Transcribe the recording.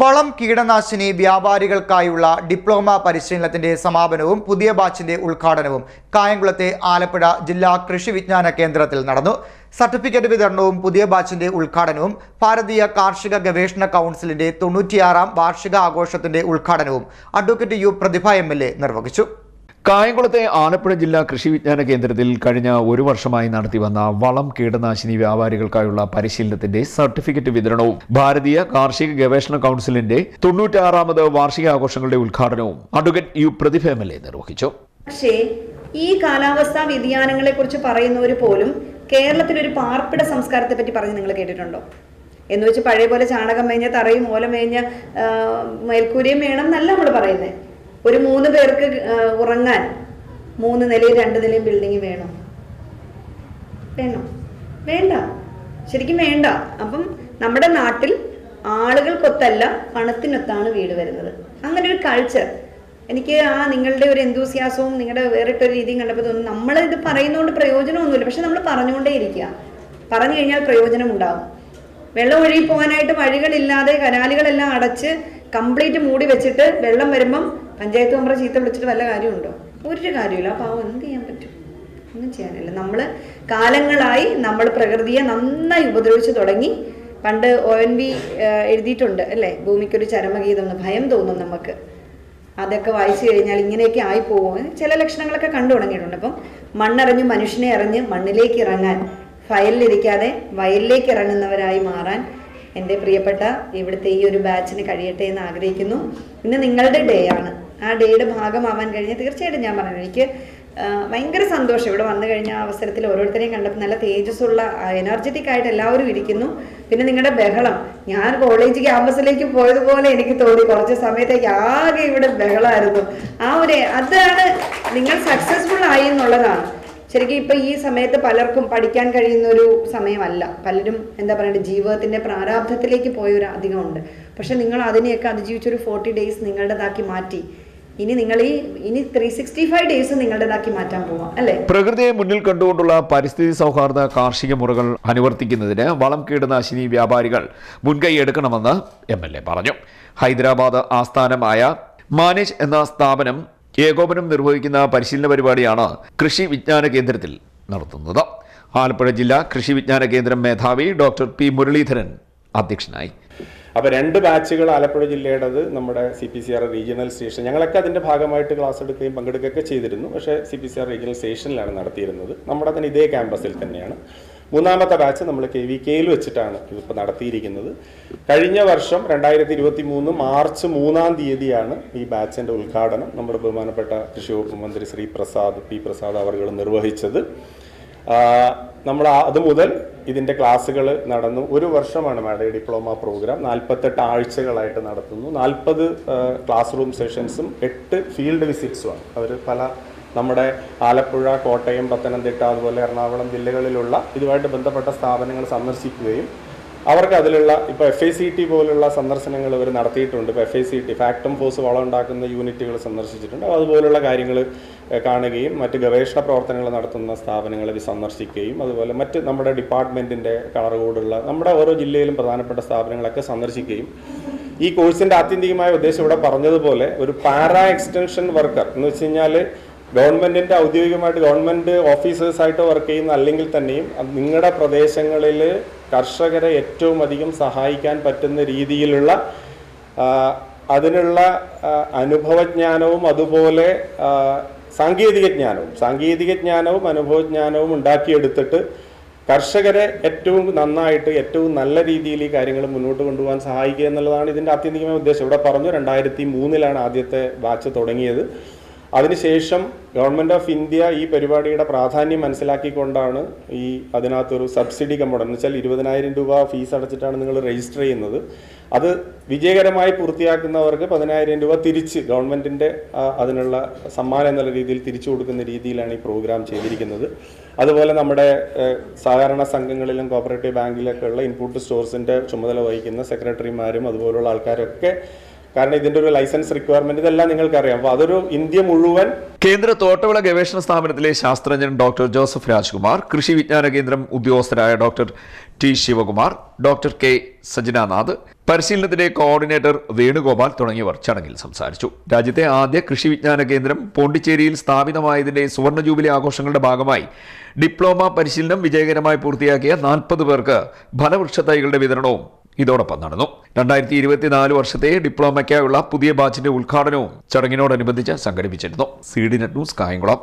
വളം കീടനാശിനി വ്യാപാരികൾക്കായുള്ള ഡിപ്ലോമ പരിശീലനത്തിന്റെ സമാപനവും പുതിയ ബാച്ചിന്റെ ഉദ്ഘാടനവും കായംകുളത്തെ ആലപ്പുഴ ജില്ലാ കൃഷി വിജ്ഞാന കേന്ദ്രത്തിൽ നടന്നു. സർട്ടിഫിക്കറ്റ് വിതരണവും പുതിയ ബാച്ചിന്റെ ഉദ്ഘാടനവും ഭാരതീയ കാർഷിക ഗവേഷണ കൗൺസിലിന്റെ തൊണ്ണൂറ്റിയാറാം വാർഷിക ആഘോഷത്തിന്റെ ഉദ്ഘാടനവും അഡ്വക്കേറ്റ് യു പ്രതിഭ എം നിർവഹിച്ചു. കായംകുളത്തെ ആലപ്പുഴ ജില്ലാ കൃഷി വിജ്ഞാന കേന്ദ്രത്തിൽ കഴിഞ്ഞ ഒരു വർഷമായി നടത്തിവന്ന വളം കീടനാശിനി വ്യാപാരികൾക്കായുള്ള പരിശീലനത്തിന്റെ സർട്ടിഫിക്കറ്റ് വിതരണവും ഭാരതീയ കാർഷിക ഗവേഷണ കൗൺസിലിന്റെ തൊണ്ണൂറ്റാറാമത് വാർഷികാഘോഷങ്ങളുടെ ഉദ്ഘാടനവും advocate U Prathibha M L A നിർവഹിച്ചു. പക്ഷേ ഈ കാലാവസ്ഥാ വ്യതിയാനങ്ങളെ കുറിച്ച് പറയുന്നവർ പോലും കേരളത്തിൽ ഒരു പാർപ്പിട സംസ്കാരത്തെ പറ്റി പറഞ്ഞ് നിങ്ങൾ കേട്ടിട്ടുണ്ടോ? എന്ന് വെച്ച് പഴയ പോലെ ചാണകം മേഞ്ഞ തറയും മൂലം മേഞ്ഞ മേൽക്കൂരയും വേണം എന്നല്ല നമ്മൾ പറയുന്നത് ഒരു മൂന്ന് പേർക്ക് ഉറങ്ങാൻ മൂന്ന് നിലയും രണ്ട് നിലയും ബിൽഡിംഗ് വേണോ. വേണോ. വേണ്ട. ശരിക്കും വേണ്ട. അപ്പം നമ്മുടെ നാട്ടിൽ ആളുകൾക്കൊത്തല്ല പണത്തിനൊത്താണ് വീട് വരുന്നത്. അങ്ങനെ ഒരു കൾച്ചർ എനിക്ക് ആ നിങ്ങളുടെ ഒരു എന്തൂസിയാസവും നിങ്ങളുടെ വേറിട്ടൊരു രീതിയും കണ്ടപ്പോൾ തോന്നുന്നു. നമ്മൾ ഇത് പറയുന്നതുകൊണ്ട് പ്രയോജനമൊന്നുമില്ല. പക്ഷെ നമ്മൾ പറഞ്ഞുകൊണ്ടേ ഇരിക്കുക. പറഞ്ഞു കഴിഞ്ഞാൽ പ്രയോജനം ഉണ്ടാകും വെള്ളം ഒഴുകി പോകാനായിട്ട് വഴികളില്ലാതെ കനാലുകളെല്ലാം അടച്ച് കംപ്ലീറ്റ് മൂടി വെച്ചിട്ട് വെള്ളം വരുമ്പം പഞ്ചായത്ത് മെമ്പറെ ചീത്ത വിളിച്ചിട്ട് വല്ല കാര്യമുണ്ടോ? ഒരു കാര്യമില്ല അപ്പോൾ പാവം എന്ത് ചെയ്യാൻ പറ്റും? ഒന്നും ചെയ്യാനില്ല. നമ്മൾ കാലങ്ങളായി നമ്മൾ പ്രകൃതിയെ നന്നായി ഉപദ്രവിച്ചു തുടങ്ങി. പണ്ട് ഒ എൻ വി എഴുതിയിട്ടുണ്ട് അല്ലേ? ഭൂമിക്കൊരു ചരമഗീതം എന്ന് ഭയം തോന്നും നമുക്ക്. അതൊക്കെ വായിച്ചു കഴിഞ്ഞാൽ ഇങ്ങനെയൊക്കെ ആയി പോകും ചില ലക്ഷണങ്ങളൊക്കെ കണ്ടു തുടങ്ങിയിട്ടുണ്ട്. അപ്പം മണ്ണറിഞ്ഞ് മനുഷ്യനെ അറിഞ്ഞ് മണ്ണിലേക്ക് ഇറങ്ങാൻ ഫയലിലിരിക്കാതെ വയലിലേക്ക് ഇറങ്ങുന്നവരായി മാറാൻ എന്റെ പ്രിയപ്പെട്ട ഇവിടുത്തെ ഈ ഒരു ബാച്ചിന് കഴിയട്ടെ എന്ന് ആഗ്രഹിക്കുന്നു. പിന്നെ നിങ്ങളുടെ ഡേ ആണ്. ആ ഡേയുടെ ഭാഗമാവാൻ കഴിഞ്ഞാൽ തീർച്ചയായിട്ടും ഞാൻ പറഞ്ഞു. എനിക്ക് ഭയങ്കര സന്തോഷം. ഇവിടെ വന്നു കഴിഞ്ഞ അവസരത്തിൽ ഓരോരുത്തരെയും കണ്ടപ്പോൾ നല്ല തേജസ്സുള്ള എനർജറ്റിക് ആയിട്ട് എല്ലാവരും ഇരിക്കുന്നു. പിന്നെ നിങ്ങളുടെ ബഹളം. ഞാൻ കോളേജ് ക്യാമ്പസിലേക്ക് പോയതുപോലെ എനിക്ക് തോന്നി. കുറച്ച് സമയത്തേക്ക് ആകെ ഇവിടെ ബഹളമായിരുന്നു ആ ഒരു അതാണ് നിങ്ങൾ സക്സസ്ഫുൾ ആയി എന്നുള്ളതാണ്. ശരിക്കും ഇപ്പൊ ഈ സമയത്ത് പലർക്കും പഠിക്കാൻ കഴിയുന്ന ഒരു സമയമല്ല. പലരും എന്താ പറയുക ജീവിതത്തിന്റെ പ്രാരാബ്ധത്തിലേക്ക് പോയൊരു അധികമുണ്ട്. പക്ഷെ നിങ്ങൾ അതിനെയൊക്കെ അതിജീവിച്ചൊരു ഫോർട്ടി ഡേയ്സ് നിങ്ങളുടേതാക്കി മാറ്റി. ഇനി നിങ്ങൾ ഈ ഇനി ത്രീ സിക്സ്റ്റി ഫൈവ് ഡേയ്സ് നിങ്ങളുടേതാക്കി മാറ്റാൻ പോവാം അല്ലേ? പ്രകൃതിയെ മുന്നിൽ കണ്ടുകൊണ്ടുള്ള പരിസ്ഥിതി സൗഹാർദ്ദ കാർഷിക മുറകൾ അനുവർത്തിക്കുന്നതിന് വളം കീടനാശിനി വ്യാപാരികൾ മുൻകൈ എടുക്കണമെന്ന് എം എൽ എ പറഞ്ഞു. ഹൈദരാബാദ് ആസ്ഥാനമായ മാനേജ് എന്ന സ്ഥാപനം ഏകോപനം നിർവഹിക്കുന്ന പരിശീലന പരിപാടിയാണ് കൃഷി വിജ്ഞാന കേന്ദ്രത്തിൽ നടത്തുന്നത്. ആലപ്പുഴ ജില്ലാ കൃഷി വിജ്ഞാന കേന്ദ്രം മേധാവി ഡോക്ടർ പി മുരളീധരൻ അധ്യക്ഷനായി. അപ്പോൾ രണ്ട് ബാച്ചുകൾ ആലപ്പുഴ ജില്ലയുടേത് നമ്മുടെ C P C R regional station ഞങ്ങളൊക്കെ അതിന്റെ ഭാഗമായിട്ട് ക്ലാസ് എടുക്കുകയും പങ്കെടുക്കുകയൊക്കെ ചെയ്തിരുന്നു. പക്ഷേ C P C R regional സ്റ്റേഷനിലാണ് നടത്തിയിരുന്നത്. നമ്മുടെ തന്നെ ഇതേ ക്യാമ്പസിൽ തന്നെയാണ്. മൂന്നാമത്തെ ബാച്ച് നമ്മൾ കെ വി കെയിൽ വെച്ചിട്ടാണ് ഇതിപ്പോൾ നടത്തിയിരിക്കുന്നത്. കഴിഞ്ഞ വർഷം രണ്ടായിരത്തി ഇരുപത്തി മൂന്ന് മാർച്ച് മൂന്നാം തീയതിയാണ് ഈ ബാച്ചിന്റെ ഉദ്ഘാടനം. നമ്മുടെ ബഹുമാനപ്പെട്ട കൃഷി വകുപ്പ് മന്ത്രി ശ്രീ പ്രസാദ് പി പ്രസാദ് അവർ നിർവഹിച്ചത്. നമ്മൾ അത് മുതൽ ഇതിന്റെ ക്ലാസ്സുകൾ നടന്നു. ഒരു വർഷമാണ് മാഡം ഡിപ്ലോമ പ്രോഗ്രാം. നാൽപ്പത്തെട്ട് ആഴ്ചകളായിട്ട് നടത്തുന്നു. നാൽപ്പത് ക്ലാസ് റൂം സെഷൻസും എട്ട് ഫീൽഡ് വിസിറ്റ്സുമാണ് അവർ പല നമ്മുടെ ആലപ്പുഴ കോട്ടയം പത്തനംതിട്ട അതുപോലെ എറണാകുളം ജില്ലകളിലുള്ള ഇതുമായിട്ട് ബന്ധപ്പെട്ട സ്ഥാപനങ്ങൾ സന്ദർശിക്കുകയും അവർക്ക് അതിലുള്ള ഇപ്പോൾ എഫ് ഐ സി ടി പോലുള്ള സന്ദർശനങ്ങൾ ഇവർ നടത്തിയിട്ടുണ്ട്. ഇപ്പോൾ F I C T Factamfos വളം ഉണ്ടാക്കുന്ന യൂണിറ്റുകൾ സന്ദർശിച്ചിട്ടുണ്ട്. അതുപോലുള്ള കാര്യങ്ങൾ കാണുകയും മറ്റ് ഗവേഷണ പ്രവർത്തനങ്ങൾ നടത്തുന്ന സ്ഥാപനങ്ങൾ ഇത് സന്ദർശിക്കുകയും അതുപോലെ മറ്റ് നമ്മുടെ ഡിപ്പാർട്ട്മെന്റിന്റെ കളർ കോഡുള്ള നമ്മുടെ ഓരോ ജില്ലയിലും പ്രധാനപ്പെട്ട സ്ഥാപനങ്ങളൊക്കെ സന്ദർശിക്കുകയും ഈ കോഴ്സിന്റെ ആത്യന്തികമായ ഉദ്ദേശം ഇവിടെ പറഞ്ഞതുപോലെ ഒരു പാരാ എക്സ്റ്റൻഷൻ വർക്കർ എന്ന് വെച്ച് കഴിഞ്ഞാൽ ഗവൺമെന്റിന്റെ ഔദ്യോഗികമായിട്ട് ഗവൺമെന്റ് ഓഫീസേഴ്സ് ആയിട്ട് വർക്ക് ചെയ്യുന്ന അല്ലെങ്കിൽ തന്നെയും നിങ്ങളുടെ പ്രദേശങ്ങളിൽ കർഷകരെ ഏറ്റവും അധികം സഹായിക്കാൻ പറ്റുന്ന രീതിയിലുള്ള അതിനുള്ള അനുഭവജ്ഞാനവും അതുപോലെ സാങ്കേതിക ജ്ഞാനവും സാങ്കേതിക ജ്ഞാനവും അനുഭവജ്ഞാനവും ഉണ്ടാക്കിയെടുത്തിട്ട് കർഷകരെ ഏറ്റവും നന്നായിട്ട് ഏറ്റവും നല്ല രീതിയിൽ ഈ കാര്യങ്ങൾ മുന്നോട്ട് കൊണ്ടുപോകാൻ സഹായിക്കുക എന്നുള്ളതാണ് ഇതിന്റെ ആത്യന്തികമായ ഉദ്ദേശം. ഇവിടെ പറഞ്ഞു രണ്ടായിരത്തി മൂന്നിലാണ് ആദ്യത്തെ ബാച്ച് തുടങ്ങിയത്. അതിനുശേഷം ഗവൺമെന്റ് ഓഫ് ഇന്ത്യ ഈ പരിപാടിയുടെ പ്രാധാന്യം മനസ്സിലാക്കിക്കൊണ്ടാണ് ഈ അതിനകത്തൊരു സബ്സിഡി കമ്പോണം എന്ന് വെച്ചാൽ ഇരുപതിനായിരം രൂപ ഫീസ് അടച്ചിട്ടാണ് നിങ്ങൾ രജിസ്റ്റർ ചെയ്യുന്നത്. അത് വിജയകരമായി പൂർത്തിയാക്കുന്നവർക്ക് പതിനായിരം രൂപ തിരിച്ച് ഗവൺമെന്റിന്റെ അതിനുള്ള സമ്മാനം എന്നുള്ള രീതിയിൽ തിരിച്ചു കൊടുക്കുന്ന രീതിയിലാണ് ഈ പ്രോഗ്രാം ചെയ്തിരിക്കുന്നത്. അതുപോലെ നമ്മുടെ സഹകരണ സംഘങ്ങളിലും കോപ്പറേറ്റീവ് ബാങ്കിലൊക്കെ ഉള്ള ഇൻപുട്ട് സ്റ്റോർസിന്റെ ചുമതല വഹിക്കുന്ന സെക്രട്ടറിമാരും അതുപോലുള്ള ആൾക്കാരൊക്കെ കാരണം ഇതിന്റെ ഒരു ലൈസൻസ് റിക്വയർമെന്റ് ഇതെല്ലാം നിങ്ങൾക്കറിയാം. അപ്പോൾ അതൊരു ഇന്ത്യ മുഴുവൻ കേന്ദ്ര തോട്ടവിള ഗവേഷണ സ്ഥാപനത്തിലെ ശാസ്ത്രജ്ഞൻ ഡോക്ടർ ജോസഫ് രാജ്കുമാർ കൃഷി വിജ്ഞാന കേന്ദ്രം ഉദ്യോഗസ്ഥരായ doctor T Sivakumar doctor K Sajananath പരിശീലനത്തിന്റെ കോർഡിനേറ്റർ വേണുഗോപാൽ തുടങ്ങിയവർ ചടങ്ങിൽ സംസാരിച്ചു. രാജ്യത്തെ ആദ്യ കൃഷി വിജ്ഞാന കേന്ദ്രം പോണ്ടിച്ചേരിയിൽ സ്ഥാപിതമായതിന്റെ സുവർണ ജൂബിലി ആഘോഷങ്ങളുടെ ഭാഗമായി ഡിപ്ലോമ പരിശീലനം വിജയകരമായി പൂർത്തിയാക്കിയ നാൽപ്പത് പേർക്ക് ഫലവൃക്ഷ തൈകളുടെ വിതരണവും ഇതോടൊപ്പം നടന്നു. രണ്ടായിരത്തി ഇരുപത്തിനാല് വർഷത്തെ ഡിപ്ലോമയ്ക്കായുള്ള പുതിയ ബാച്ചിന്റെ ഉദ്ഘാടനവും ചടങ്ങിനോടനുബന്ധിച്ച് സംഘടിപ്പിച്ചിരുന്നു. C D net news Kayamkulam.